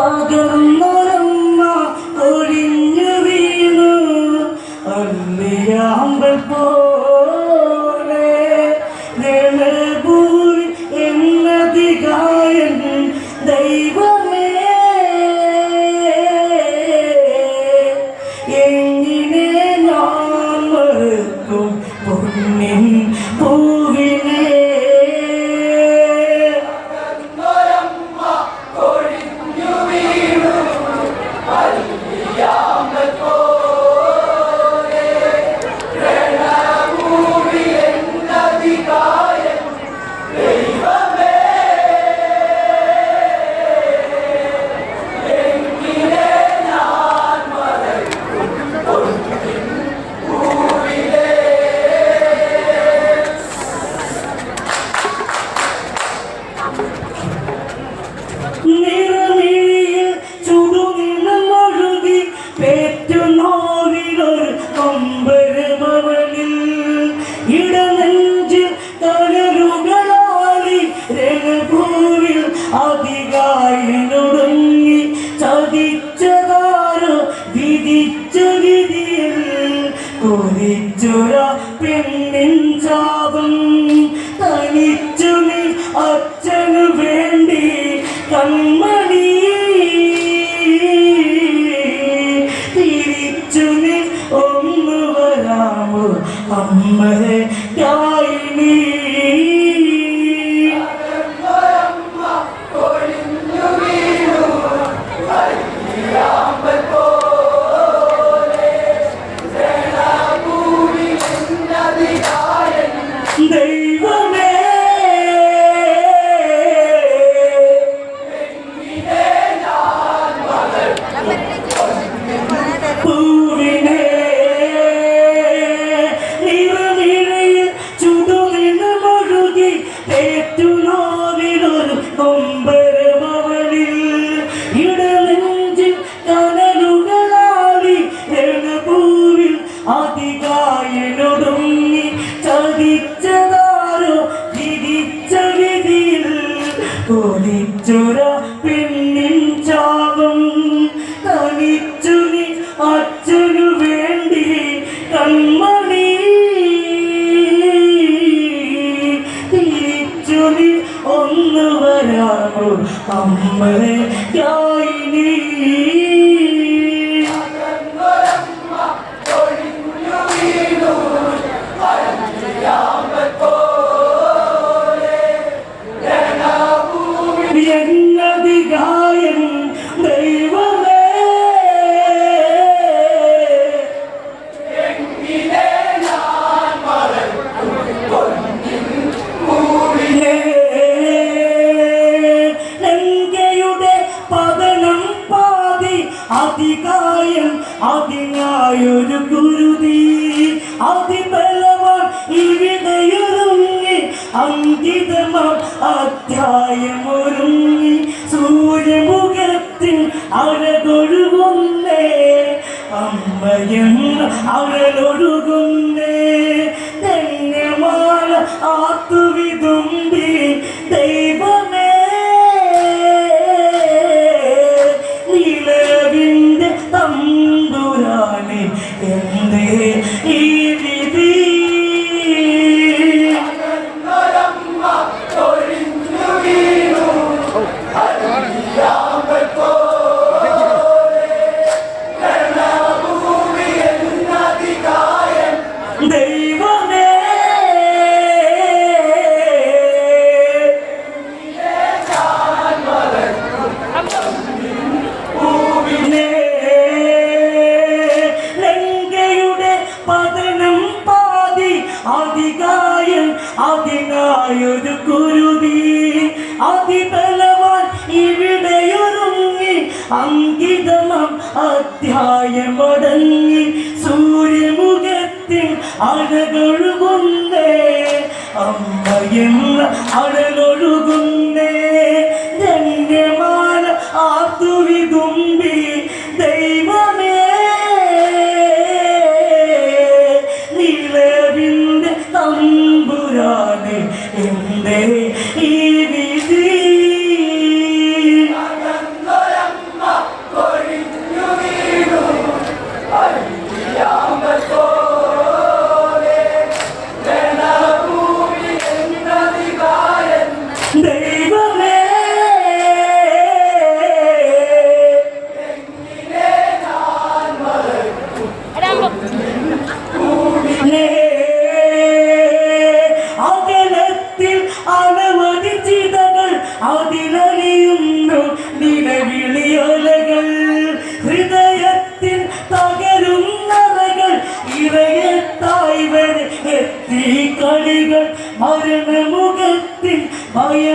Stargate. അതിനായൊരു കുരുതി അതിബലവാൻ ഇവിടെയൊരുങ്ങി അങ്കിതമാം അധ്യായമൊരുങ്ങി സൂര്യമുഖത്തിൽ അരകൊഴുകുന്നേ അമ്മയും അവരൊഴുകുന്നേ ധന്യമാണ് ആത്തുവി ഒരു കുരുതി അതിബലവാൻ ഇവിടെയൊരുങ്ങി അങ്കിതമം അധ്യായമടങ്ങി സൂര്യമുഖത്തിൽ അഴകൊഴുകുന്നേ അമ്മയും അഴകൊഴുകുന്നേ ധന്യമാല ആത്തുവിതുമ്പി മരണമുഖത്തിൽ ഭയ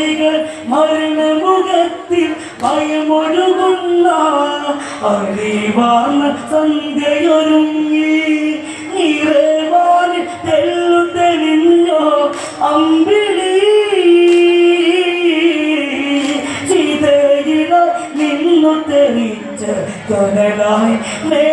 കളികൾ മരണമുഖത്തിൽ ഭയമൊഴുകുന്ന അറിവാർന്ന സന്ധ്യയൊരുങ്ങി. നിറവാനിൽ തെല്ലു തെളിഞ്ഞോ അമ്പിളി. സീതയില നിന്നു തെളിച്ച കനലായി നേ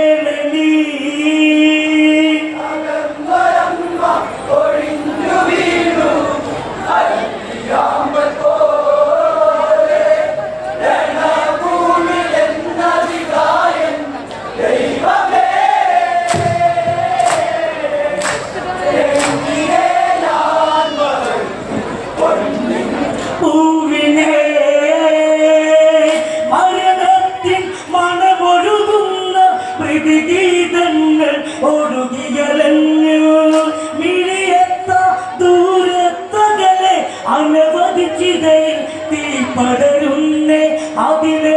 好听的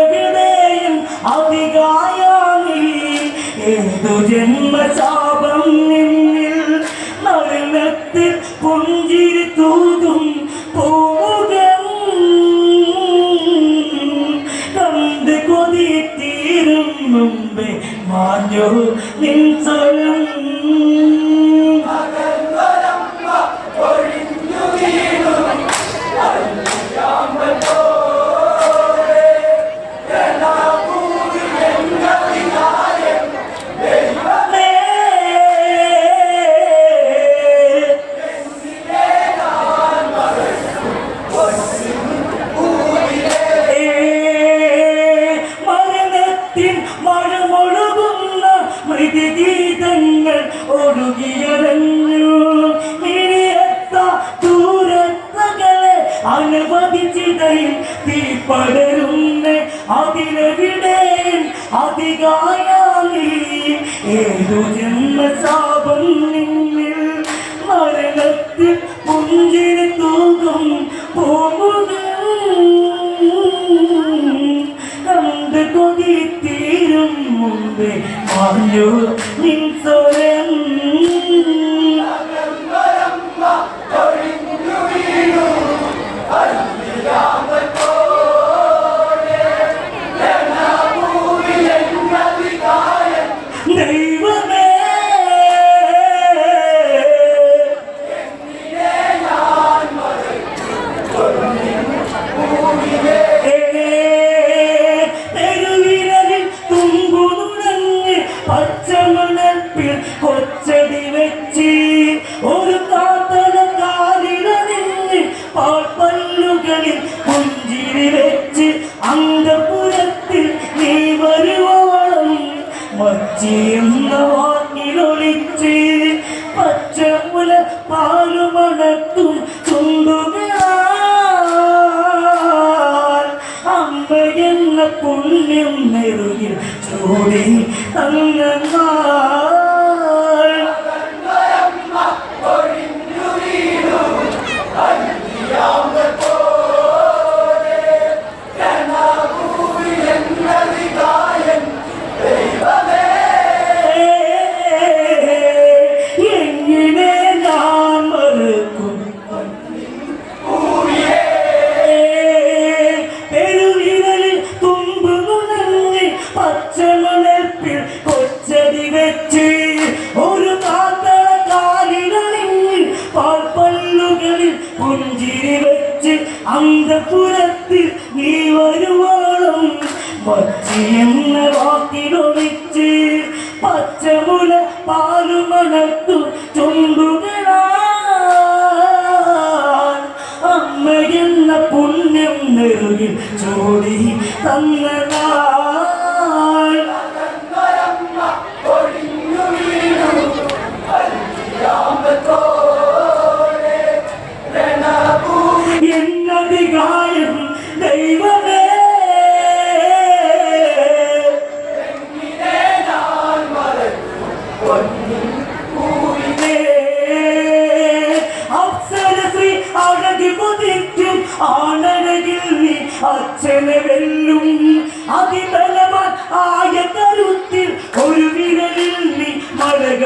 ജന്മശാപം നിന്നിൽ മരണത്തിൽ പുഞ്ചിരി തൂകും പോകുക അന്ത് കൊതി തീരും മുമ്പേ. മാഞ്ഞു നിൻ സ്വയം പുണ്യം നിറഞ്ഞ ചോടി അല്ല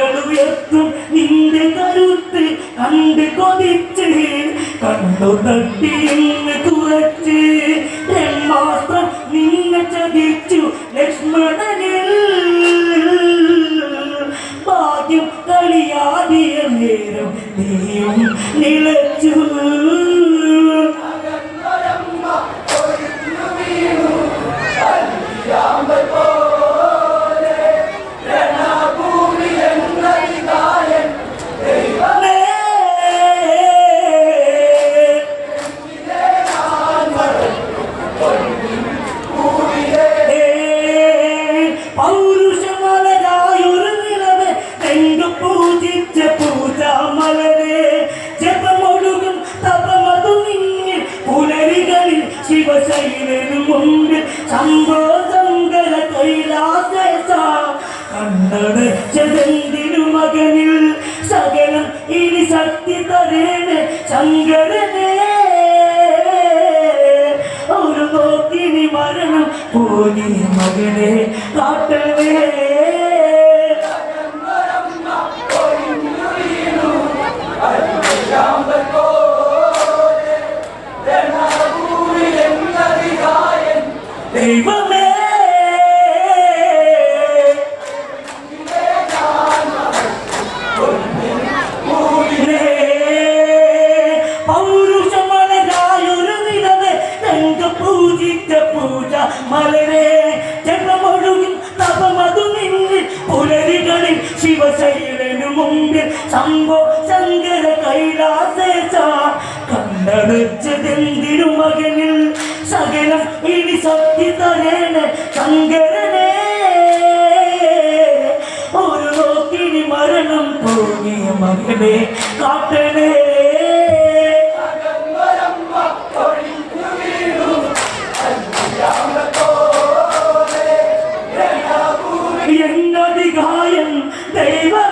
മലകൾ ഉയർത്തും നിന്റെ കരുത്ത് കണ്ട് കൊതിച്ച്. കണ്ടു തട്ടി ഇന്ന് കുറച്ച് മാത്രം നിന്നെ ചതിച്ചു ലക്ഷ്മണനിൽ പോനി മകനെ കാട്ടവേ. ദൈവമേ മലരെ ജന്മമൊഴുകും തപമതു മുമ്പിൽ ശംഭോ ശങ്കര കൈലാസേശ. മകനിൽ സകലം ഇനി ശക്തി തരേണ ശങ്കരനേ. ഒരു നോക്കിനി മരണം പോകിയ മകനെ കാട്ടണേ. Deva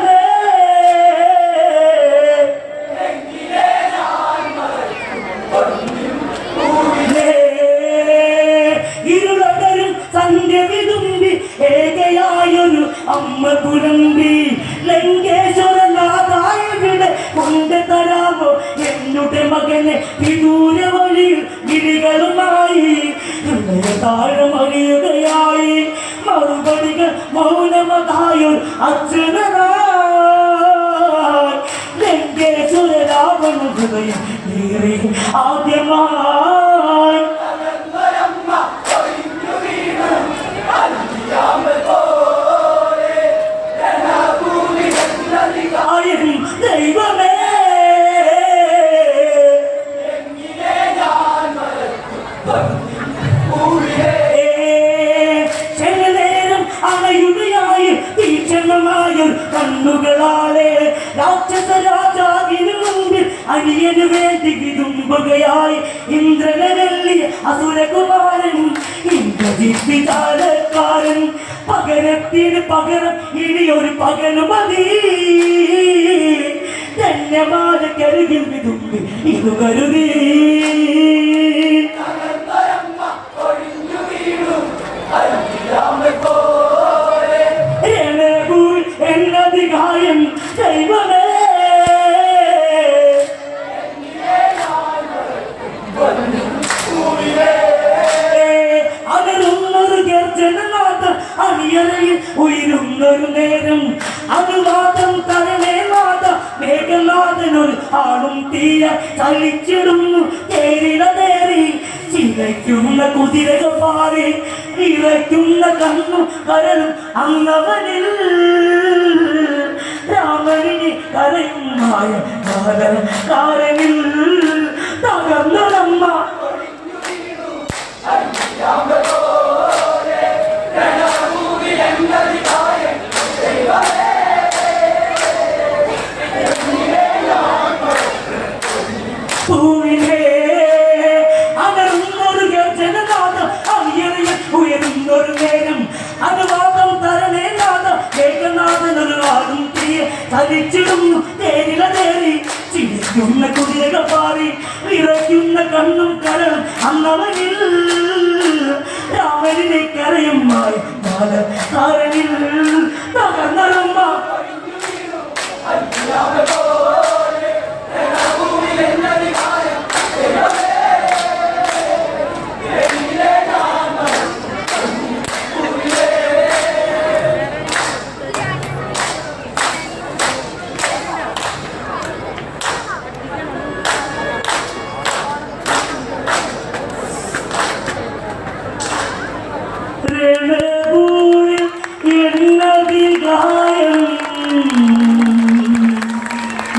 ஆதிமா മുമ്പിൽ അനിയന് വേണ്ടി വിതുമ്പുകയായി ഇന്ദ്രനല്ലി അസുരകുമാരൻ ഇന്ദ്രജിത്താരക്കാരൻ പകരത്തിന് പകരം ഇനി ഒരു പകൽ മതി. ധന്യമാല കരുകിൽ വിതുമ്പി ഇത് കരുതി. അണിയറയിൽ ഉയരുന്നൊരു നേരം. അനുവാദം തരണേ നാഥ മേഘനാഥനൊരു ആളും തീയ ചലിച്ചിടുന്നു. തേരിട തേറി ചിലയ്ക്കുന്ന കുതിരകൾ പാറി ഇറയ്ക്കുന്ന കണ്ണു കരളും അങ്ങവനിൽ രാമനിന് കരയുമായ കാരനിൽ തകർന്നതമ്മ. പൂവിനെ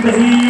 Magazine.